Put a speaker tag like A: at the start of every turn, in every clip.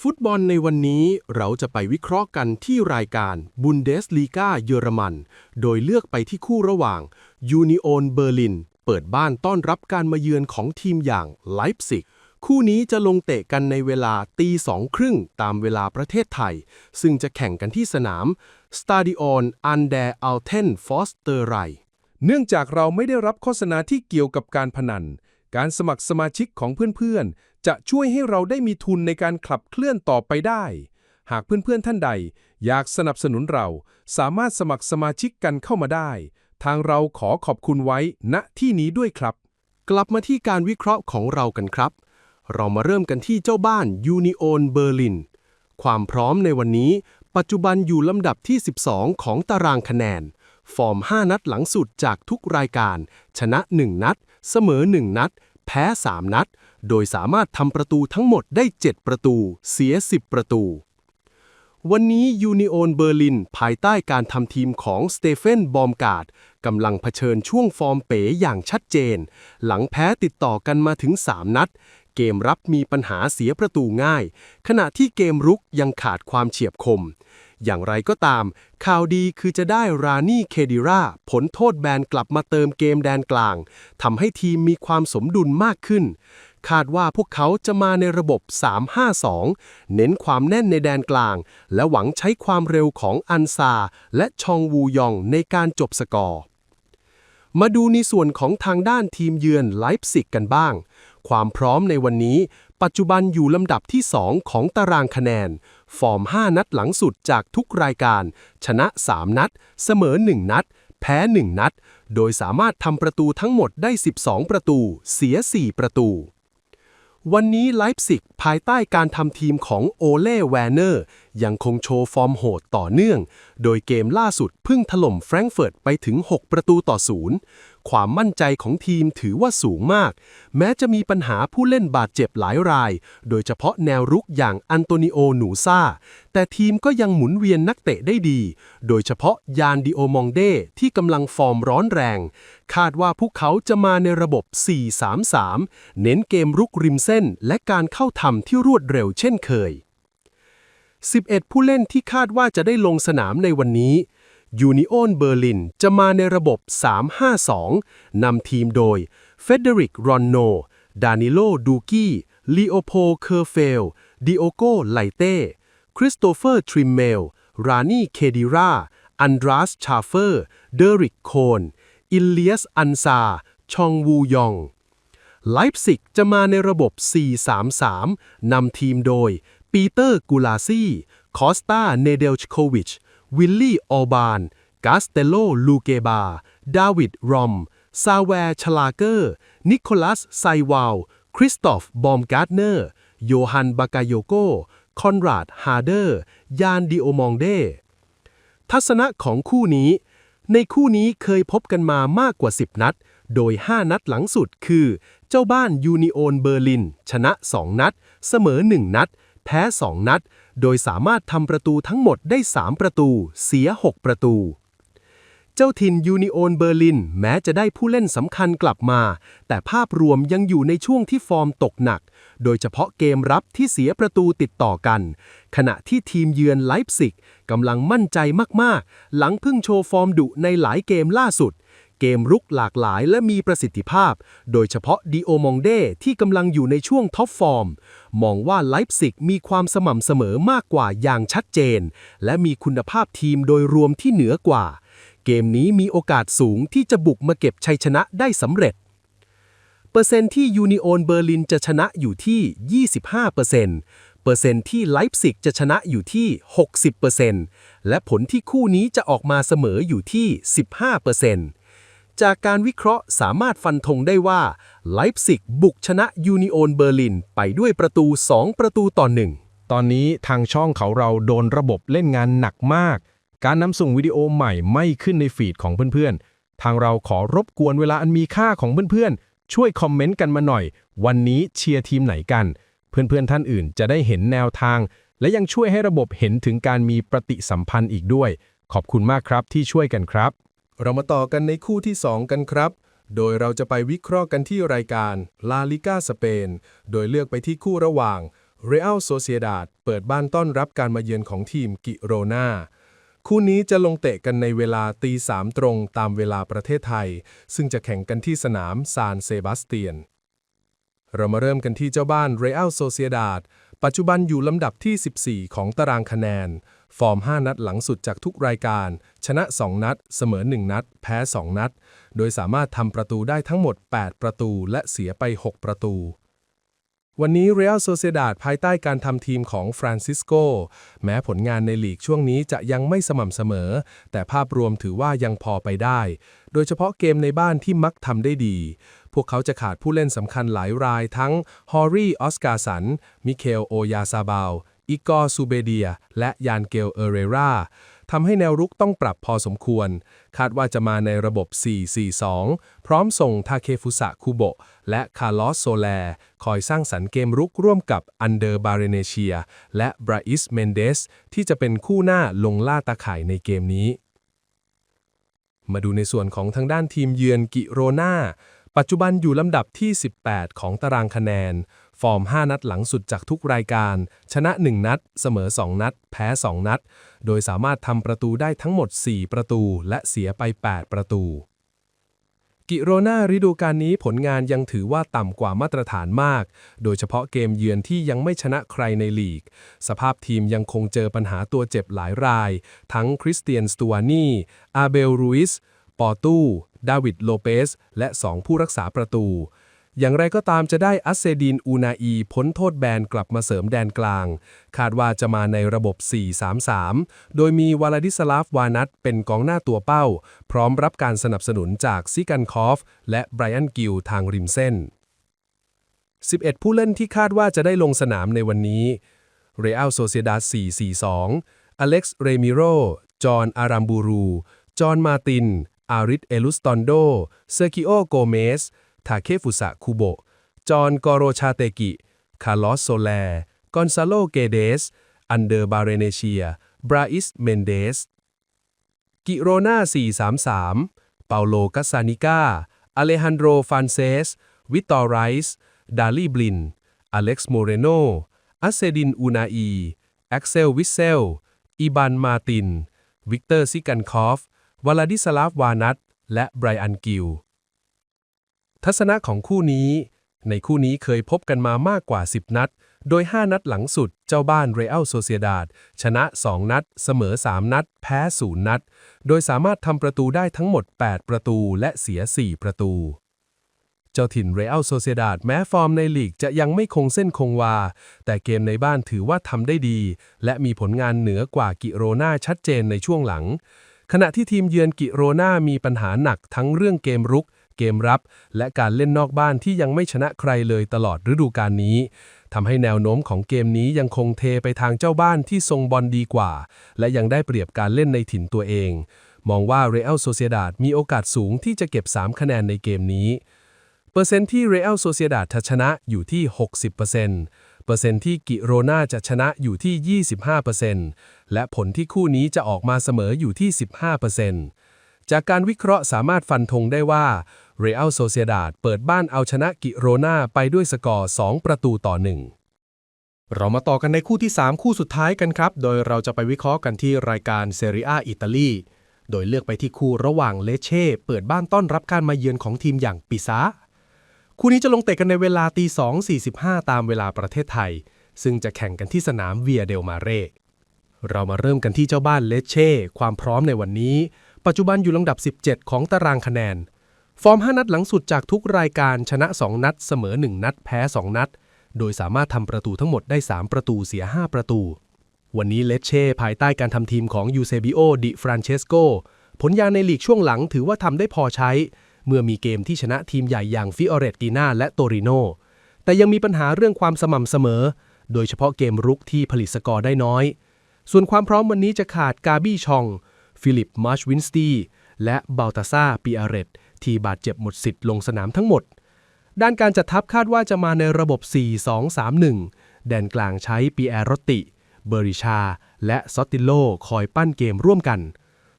A: ฟุตบอลในวันนี้เราจะไปวิเคราะห์กันที่รายการบุนเดสลีกาเยอรมัน โดยเลือกไปที่คู่ระหว่างยูนิโอนเบอร์ลิน เปิดบ้านต้อนรับการมาเยือนของทีมอย่างไลป์ซิก คู่นี้จะลงเตะกันในเวลาตีสองครึ่งตามเวลาประเทศไทย ซึ่งจะแข่งกันที่สนามสตาดิออนอันเดอร์อัลเทนฟอสเตอร์ไร
B: เนื่องจากเราไม่ได้รับโฆษณาที่เกี่ยวกับการพนัน การสมัครสมาชิกของเพื่อนๆ จะช่วยให้เราได้มีทุนในการขับเคลื่อนต่อไปได้ หากเพื่อนๆท่านใด อยากสนับสนุนเรา สามารถสมัครสมาชิกกันเข้ามาได้ ทางเราขอขอบคุณไว้ณที่นี้ด้วยครับ
A: กลับมาที่การวิเคราะห์ของเรากันครับ เรามาเริ่มกันที่เจ้าบ้านยูนิโอนเบอร์ลิน ความพร้อมในวันนี้ ปัจจุบันอยู่ลำดับที่ 12 ของตารางคะแนน ฟอร์ม 5 นัดหลังสุดจากทุกรายการ ชนะ 1 นัด เสมอ 1 นัด แพ้ 3 นัด โดยสามารถทำประตูทั้งหมดได้ 7 ประตู เสีย 10 ประตู วันนี้ยูนิโอนเบอร์ลินภายใต้การทำทีมของสเตเฟน บอมการ์ดกำลังเผชิญช่วงฟอร์มเป๋อย่างชัดเจน หลังแพ้ติดต่อกันมาถึง 3 นัด เกมรับมีปัญหาเสียประตูง่าย ขณะที่เกมรุกยังขาดความเฉียบคม อย่างไรก็ตาม ข่าวดีคือจะได้รานี่เคดิราผลโทษแบนกลับมาเติมเกมแดนกลางทำให้ทีมมีความสมดุลมากขึ้น คาดว่าพวกเขาจะมาในระบบ 3-5-2 เน้นความแน่นในแดนกลาง และหวังใช้ความเร็วของอันซา และชองวูยองในการจบสกอร์ มาดูในส่วนของทางด้านทีมเยือนไลฟ์ซิกกันบ้าง ความพร้อมในวันนี้ปัจจุบันอยู่ลำดับที่ 2 ของตารางคะแนน ฟอร์ม 5 นัดหลังสุดจากทุกรายการ ชนะ 3 นัด เสมอ 1 นัด แพ้ 1 นัด โดยสามารถทำประตูทั้งหมดได้ 12 ประตู เสีย 4 ประตู วันนี้ไลฟ์ซิกภายใต้การทำทีมของโอเล่แวร์เนอร์ยังคงโชว์ฟอร์มโหดต่อเนื่อง โดยเกมล่าสุดเพิ่งถล่มแฟรงก์เฟิร์ตไปถึง 6 ประตูต่อศูนย์ ความมั่นใจของทีมถือว่าสูงมาก แม้จะมีปัญหาผู้เล่นบาดเจ็บหลายราย โดยเฉพาะแนวรุกอย่างอันโตนิโอหนูซาแต่ทีมก็ยังหมุนเวียนนักเตะได้ดี โดยเฉพาะยานดิโอมองเดที่กำลังฟอร์มร้อนแรง คาดว่าพวกเขาจะมาในระบบ 4-3-3 เน้นเกมรุกริมเส้น และการเข้าทำที่รวดเร็วเช่นเคย 11 ผู้เล่นที่คาดว่าจะได้ลงสนามในวันนี้ ยูนิโอนเบอร์ลินจะมาในระบบ 3-5-2 นำทีมโดยเฟเดริกรอนโน ดานิโล ดูกี้ลีโอโพเคอร์เฟล ดิโอโกไลเต้ คริสโตเฟอร์ ทริมเมล รานีเคดิรา อันดราสชาเฟอร์ เดริกโคน อิลเลียส อันซา ชองวูยอง ไลป์ซิกจะมาในระบบ 4-3-3 นำทีมโดยปีเตอร์ กูลาซี่ คอสตา เนเดลชโควิช วิลลี่ออบานกาสเตโลลูเกบา ดาวิดรอม ซาแวร์ชลาเกอร์ นิโคลัสไซวาล คริสตอฟ บอมการ์ดเนอร์ โยฮัน บากาโยโก คอนราด ฮาร์เดอร์ ยานดิโอมองเด ทัศนะของคู่นี้ ในคู่นี้เคยพบกันมามากกว่า 10 นัด โดย 5 นัดหลังสุดคือ เจ้าบ้านยูนิโอนเบอร์ลิน ชนะ 2 นัด เสมอ 1 นัด แพ้ 2 นัด โดยสามารถทำประตูทั้งหมดได้ 3 ประตู เสีย 6 ประตู เจ้าถิ่นยูนิโอนเบอร์ลิน แม้จะได้ผู้เล่นสำคัญกลับมา แต่ภาพรวมยังอยู่ในช่วงที่ฟอร์มตกหนัก โดยเฉพาะเกมรับที่เสียประตูติดต่อกัน ขณะที่ทีมเยือนไลป์ซิกกำลังมั่นใจมากๆ หลังเพิ่งโชว์ฟอร์มดุในหลายเกมล่าสุด เกมรุกหลากหลายและมีประสิทธิภาพ โดยเฉพาะดิโอมองเดที่กำลังอยู่ในช่วงท็อปฟอร์ม มองว่าไลป์ซิกมีความสม่ำเสมอมากกว่าอย่างชัดเจน และมีคุณภาพทีมโดยรวมที่เหนือกว่า เกมนี้มีโอกาสสูงที่จะบุกมาเก็บชัยชนะได้สำเร็จ เปอร์เซ็นต์ที่ยูนิโอนเบอร์ลินจะชนะอยู่ที่ 25%เปอร์เซ็นต์เปอร์เซ็นต์ที่ไลป์ซิกจะชนะอยู่ที่ 60%และผลที่คู่นี้จะออกมาเสมออยู่ที่ 15% จากการวิเคราะห์สามารถฟันธงได้ว่าไลป์ซิกบุกชนะยูนิโอนเบอร์ลินไปด้วยประตู 2 ประตูต่อ1
C: ตอนนี้ทางช่องเขาเราโดนระบบเล่นงานหนักมาก การนำส่งวิดีโอใหม่ไม่ขึ้นในฟีดของเพื่อนๆ ทางเราขอรบกวนเวลาอันมีค่าของเพื่อนๆ ช่วยคอมเมนต์กันมาหน่อย วันนี้เชียร์ทีมไหนกัน เพื่อนๆท่านอื่นจะได้เห็นแนวทาง และยังช่วยให้ระบบเห็นถึงการมีปฏิสัมพันธ์อีกด้วย ขอบคุณมากครับที่ช่วยกันครับ
B: เรามาต่อกันในคู่ที่ 2 กันครับ โดยเราจะไปวิเคราะห์กันที่รายการลาลิก้าสเปน โดยเลือกไปที่คู่ระหว่าง Real Sociedad เปิดบ้านต้อนรับการมาเยือนของทีมกิโรนาคู่นี้จะลงเตะกันในเวลาตีสามตรงตามเวลาประเทศไทย ซึ่งจะแข่งกันที่สนามซานเซบาสเตียน เรามาเริ่มกันที่เจ้าบ้าน Real Sociedad ปัจจุบันอยู่ลำดับที่ 14 ของตารางคะแนน ฟอร์ม 5 นัดหลังสุดจากทุกรายการ ชนะ 2 นัด เสมอ 1 นัด แพ้ 2 นัด โดยสามารถทำประตูได้ทั้งหมด 8 ประตูและเสียไป 6 ประตู วันนี้ Real Sociedad ภายใต้การทำทีมของฟรานซิสโก แม้ผลงานในลีกช่วงนี้จะยังไม่สม่ำเสมอ แต่ภาพรวมถือว่ายังพอไปได้ โดยเฉพาะเกมในบ้านที่มักทำได้ดีพวกเขาจะขาดผู้เล่นสำคัญหลายรายทั้งฮอรี่ออสการ์สัน มิเคล โอยาซาบาล อิกอร์ซูเบเดีย และยานเกลเอเรราทำให้แนวรุกต้องปรับพอสมควร คาดว่าจะมาในระบบ 4-4-2 พร้อมส่งทาเคฟุสะคูโบะและคาร์ลอสโซแลคอยสร้างสรรค์เกมรุกร่วมกับอันเดอร์บาเรเนเชีย และบราอิสเมนเดสที่จะเป็นคู่หน้าลงล่าตาข่ายในเกมนี้ มาดูในส่วนของทางด้านทีมเยือนกิโรนาปัจจุบันอยู่ลำดับที่ 18 ของตารางคะแนน ฟอร์ม 5 นัดหลังสุดจากทุกรายการ ชนะ 1 นัด เสมอ 2 นัด แพ้ 2 นัด โดยสามารถทำประตูได้ทั้งหมด 4 ประตู และเสียไป 8 ประตู กิโรนาฤดูกาลนี้ผลงานยังถือว่าต่ำกว่ามาตรฐานมาก โดยเฉพาะเกมเยือนที่ยังไม่ชนะใครในลีก สภาพทีมยังคงเจอปัญหาตัวเจ็บหลายราย ทั้งคริสเตียนสตูวานีอาเบลรูอิส ปอตู้ ดาวิดโลเปส และ 2 ผู้รักษาประตู อย่างไรก็ตามจะได้อัสเซดินอูนาอีพ้นโทษแบนกลับมาเสริมแดนกลาง คาดว่าจะมาในระบบ 4-3-3 โดยมีวาลาดิสลาฟวานัทเป็นกองหน้าตัวเป้า พร้อมรับการสนับสนุนจากซิกันคอฟ และไบรอันกิลทางริมเส้น 11 ผู้เล่นที่คาดว่าจะได้ลงสนามในวันนี้เรอัลโซเซดา4-4-2 อเล็กซ์ เรมิโร จอห์น อารัมบูรู จอห์น มาติน อาริสเอลุสตอนโด เซอร์กิโอ โกเมส ทาเคฟุสะคูโบจอห์นกอโรชาเตกิ คาร์ลอสโซแลกอนซาโลเกเดส อันเดอร์บาเรเนเชีย บราอิสเมนเดส กิโรนา433 เปาโลกัสซานิก้าอเลฮันโดรฟานเซส วิตตอร์ไรส์ ดาลีบลิน อเล็กซ์โมเรโนอัสเซดินอูนาอี แอ็กเซลวิเซล อีบานมาติน วิกเตอร์ซิกันคอฟ วลาดิสลาฟวานัท และไบรอันกิล ทัศนะของคู่นี้ ในคู่นี้เคยพบกันมามากกว่า 10 นัด โดย 5 นัดหลังสุดเจ้าบ้านเรอัลโซเซียดาดชนะ 2 นัด เสมอ 3 นัด แพ้ 0 นัด โดยสามารถทำประตูได้ทั้งหมด 8 ประตูและเสีย 4 ประตู เจ้าถิ่นเรอัลโซเซียดาดแม้ฟอร์มในลีกจะยังไม่คงเส้นคงวา แต่เกมในบ้านถือว่าทำได้ดี และมีผลงานเหนือกว่ากิโรนาชัดเจนในช่วงหลัง ขณะที่ทีมเยือนกิโรนามีปัญหาหนักทั้งเรื่องเกมรุก เกมรับ และการเล่นนอกบ้านที่ยังไม่ชนะใครเลยตลอดฤดูกาลนี้ทำให้แนวโน้มของเกมนี้ยังคงเทไปทางเจ้าบ้านที่ทรงบอลดีกว่า และยังได้เปรียบการเล่นในถิ่นตัวเอง มองว่าเรอัลโซเซียดาดมีโอกาสสูงที่จะเก็บ 3 คะแนนในเกมนี้ เปอร์เซ็นต์ที่เรอัลโซเซียดาดชนะอยู่ที่ 60%เปอร์เซ็นต์เปอร์เซ็นต์ที่กิโรนาจะชนะอยู่ที่ 25%และผลที่คู่นี้จะออกมาเสมออยู่ที่ 15%จากการวิเคราะห์สามารถฟันธงได้ว่า เรอัลโซเซียดาดเปิดบ้านเอาชนะกิโรนาไปด้วยสกอร์ 2 ประตูต่อ 1
A: เรามาต่อกันในคู่ที่ 3 คู่สุดท้ายกันครับ โดยเราจะไปวิเคราะห์กันที่รายการเซเรียอิตาลีโดยเลือกไปที่คู่ระหว่างเลเช่ เปิดบ้านต้อนรับการมาเยือนของทีมอย่างปิซาคู่นี้จะลงเตะกันในเวลาตี2.45 ตามเวลาประเทศไทย ซึ่งจะแข่งกันที่สนามเวียเดลมาเรเรามาเริ่มกันที่เจ้าบ้านเลเช่ ความพร้อมในวันนี้ ปัจจุบันอยู่ลำดับ 17 ของตารางคะแนน ฟอร์ม 5 นัดหลังสุดจากทุกรายการชนะ 2 นัด เสมอ 1 นัด แพ้ 2 นัด โดยสามารถทำประตูทั้งหมดได้ 3 ประตูเสีย 5 ประตู วันนี้เลเช่ภายใต้การทำทีมของยูเซบิโอดิฟรานเชสโกผลงานในลีกช่วงหลังถือว่าทำได้พอใช้ เมื่อมีเกมที่ชนะทีมใหญ่อย่างฟิออเรตติน่าและโตริโนแต่ยังมีปัญหาเรื่องความสม่ำเสมอ โดยเฉพาะเกมรุกที่ผลิตสกอร์ได้น้อย ส่วนความพร้อมวันนี้จะขาดกาบี้ชอง ฟิลิปมาร์ชวินสตีและเบลตาซาปิอาเรต ที่บาดเจ็บหมดสิทธิ์ลงสนามทั้งหมด ด้านการจัดทัพคาดว่าจะมาในระบบ 4-2-3-1 แดนกลางใช้ปีแอร์รติ เบอริชา และซอตติโลคอยปั้นเกมร่วมกัน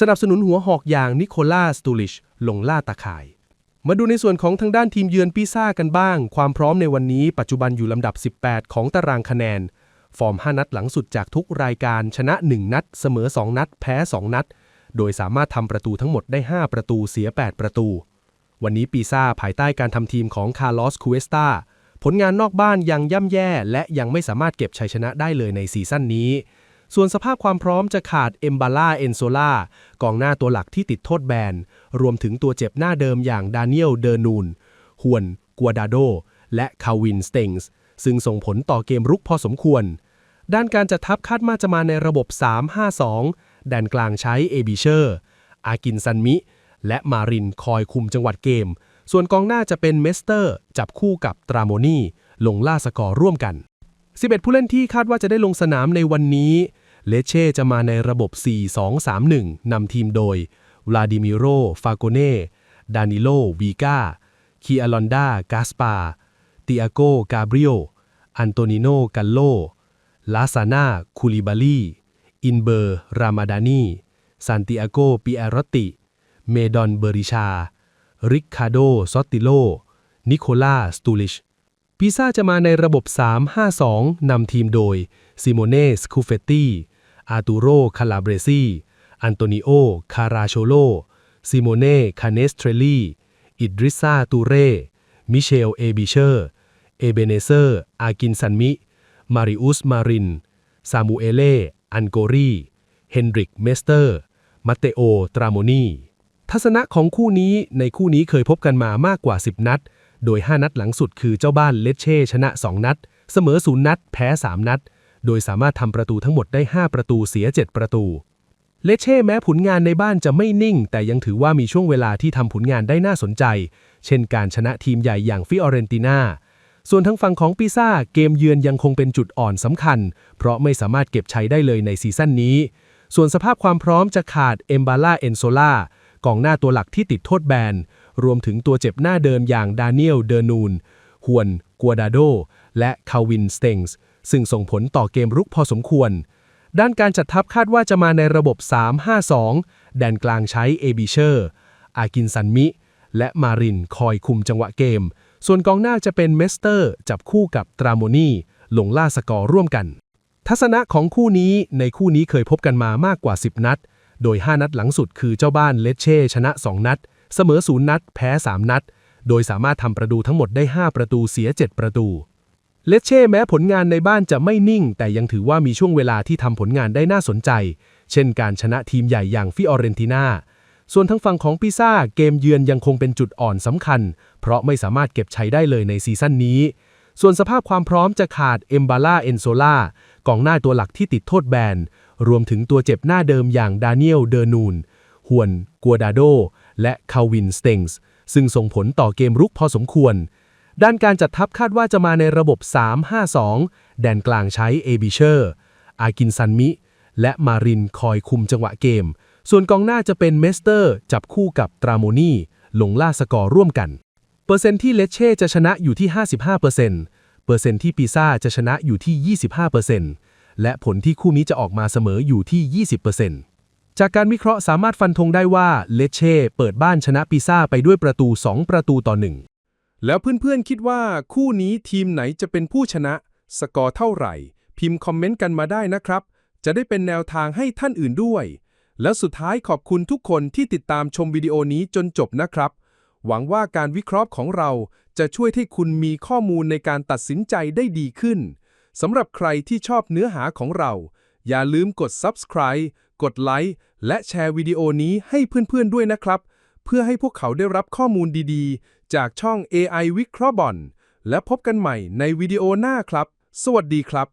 A: สนับสนุนหัวหอกอย่างนิโคลัสตูลิชลงล่าตาข่าย มาดูในส่วนของทางด้านทีมเยือนปิซ่ากันบ้าง ความพร้อมในวันนี้ปัจจุบันอยู่ลำดับ 18 ของตารางคะแนน ฟอร์ม 5 นัดหลังสุดจากทุกรายการชนะ 1 นัด เสมอ 2 นัด แพ้ 2 นัด โดยสามารถทำประตูทั้งหมดได้ 5 ประตูเสีย 8 ประตู วันนี้ปีซ่าภายใต้การทำทีมของคาร์ลอสคูเอสตาผลงานนอกบ้านยังย่ำแย่ และยังไม่สามารถเก็บชัยชนะได้เลยในซีซั่นนี้ ส่วนสภาพความพร้อมจะขาดเอมบาล่าเอนโซล่ากองหน้าตัวหลักที่ติดโทษแบน รวมถึงตัวเจ็บหน้าเดิมอย่างดานิเอลเดอร์นูนฮวนกัวดาโด และคาวินสเตงส์ซึ่งส่งผลต่อเกมรุกพอสมควร ด้านการจัดทัพคาดว่าจะมาในระบบ 3-5-2 แดนกลางใช้เอบิเชอร์ อากินซันมิ และมารินคอยคุมจังหวัดเกม ส่วนกองหน้าจะเป็นเมสเตอร์ จับคู่กับตราโมนีลงล่าสกอร์ร่วมกัน 11 ผู้เล่นที่คาดว่าจะได้ลงสนามในวันนี้ เลเช่จะมาในระบบ 4-2-3-1 นำทีมโดยวลาดิมิโร ฟาโกเน่ ดานิโล วีกาคีอาลอนดา กาสปาติอาโก กาเบรียล อันโตนิโน กัลโล ลาซานาคูลิบาลี อินเบอร์ รามาดานีซานติอาโกปิแอรติ เมดอนเบริชา ริคคาโด ซอตติโล นิโคลาสตูลิชพิซ่าจะมาในระบบ 3-5-2 นำทีมโดย ซิโมเนสคูเฟตตี้อาตูโร คาลาเบรซี อันโตนิโอ คาราโชโล ซิโมเน่ คาเนสเทรลีอิดริซาตูเร่ มิเชล เอบิเชอร์ เอเบเนเซอร์ อากินซันมิ มาริอุส มาริน ซามูเอเล่ อันโกรีเฮนดริกเมสเตอร์มัตเตโอ ตราโมนีทัศนะของคู่นี้ในคู่นี้เคยพบกันมามากกว่า 10 นัด โดย 5 นัดหลังสุดคือเจ้าบ้านเลเช่ ชนะ 2 นัด เสมอ 0 นัด แพ้ 3 นัด โดยสามารถทำประตูทั้งหมดได้ 5 ประตูเสีย 7 ประตู เลเช่แม้ผลงานในบ้านจะไม่นิ่ง แต่ยังถือว่ามีช่วงเวลาที่ทำผลงานได้น่าสนใจ เช่นการชนะทีมใหญ่อย่างฟิออเรนตินา ส่วนทางฝั่งของปิซ่าเกมเยือนยังคงเป็นจุดอ่อนสำคัญ เพราะไม่สามารถเก็บใช้ได้เลยในซีซั่นนี้ ส่วนสภาพความพร้อมจะขาดเอมบาล่าเอนโซล่ากองหน้าตัวหลักที่ติดโทษแบน รวมถึงตัวเจ็บหน้าเดิมอย่างดานิเอลเดอร์นูนฮวนกัวดาโด และคาวินสเตงส์ซึ่งส่งผลต่อเกมรุกพอสมควร ด้านการจัดทัพคาดว่าจะมาในระบบ 3-5-2 แดนกลางใช้เอบิเชอร์ อากินซันมิ และมารินคอยคุมจังหวะเกม ส่วนกองหน้าจะเป็นเมสเตอร์ จับคู่กับตราโมนีลงล่าสกอร์ร่วมกัน ทัศนะของคู่นี้ในคู่นี้เคยพบกันมามากกว่า 10 นัด โดย 5 นัดหลังสุดคือเจ้าบ้านเลเช่ชนะ 2 นัด เสมอ 0 นัด แพ้ 3 นัด โดยสามารถทำประตูทั้งหมดได้ 5 ประตูเสีย 7 ประตูเลเช่แม้ผลงานในบ้านจะไม่นิ่ง แต่ยังถือว่ามีช่วงเวลาที่ทำผลงานได้น่าสนใจ เช่นการชนะทีมใหญ่อย่างฟิออเรนตินา ส่วนทางฝั่งของปิซ่าเกมเยือนยังคงเป็นจุดอ่อนสำคัญ เพราะไม่สามารถเก็บใช้ได้เลยในซีซั่นนี้ ส่วนสภาพความพร้อมจะขาดเอมบาล่าเอนโซล่ากองหน้าตัวหลักที่ติดโทษแบน รวมถึงตัวเจ็บหน้าเดิมอย่างดานิเอลเดอร์นูนฮวน กัวดาโด และคาวินสเตงส์ซึ่งส่งผลต่อเกมรุกพอสมควร ด้านการจัดทัพคาดว่าจะมาในระบบ 3-5-2 แดนกลางใช้เอบิเชอร์ อากินซันมิ และมารินคอยคุมจังหวะเกม ส่วนกองหน้าจะเป็นเมสเตอร์ จับคู่กับตราโมนีลงล่าสกอร์ร่วมกัน เปอร์เซ็นต์ที่เลเช่จะชนะอยู่ที่ 55%เปอร์เซ็นต์เปอร์เซ็นต์ที่ปีซ่าจะชนะอยู่ที่ 25%และผลที่คู่นี้จะออกมาเสมออยู่ที่ 20%จากการวิเคราะห์สามารถฟันธงได้ว่าเลเช่เปิดบ้านชนะปีซ่าไปด้วยประตู 2 ประตูต่อ 1
B: แล้วเพื่อนๆคิดว่าคู่นี้ทีมไหนจะเป็นผู้ชนะ สกอร์เท่าไหร่ พิมพ์คอมเมนต์กันมาได้นะครับ จะได้เป็นแนวทางให้ท่านอื่นด้วย แล้วสุดท้ายขอบคุณทุกคนที่ติดตามชมวิดีโอนี้จนจบนะครับ หวังว่าการวิเคราะห์ของเราจะช่วยให้คุณมีข้อมูลในการตัดสินใจได้ดีขึ้นสำหรับใครที่ชอบเนื้อหาของเรา อย่าลืมกด subscribe กดไลค์และแชร์วิดีโอนี้ให้เพื่อนๆด้วยนะครับ เพื่อให้พวกเขาได้รับข้อมูลดีๆ จากช่อง AI วิเคราะห์บอลและพบกันใหม่ในวิดีโอหน้าครับ สวัสดีครับ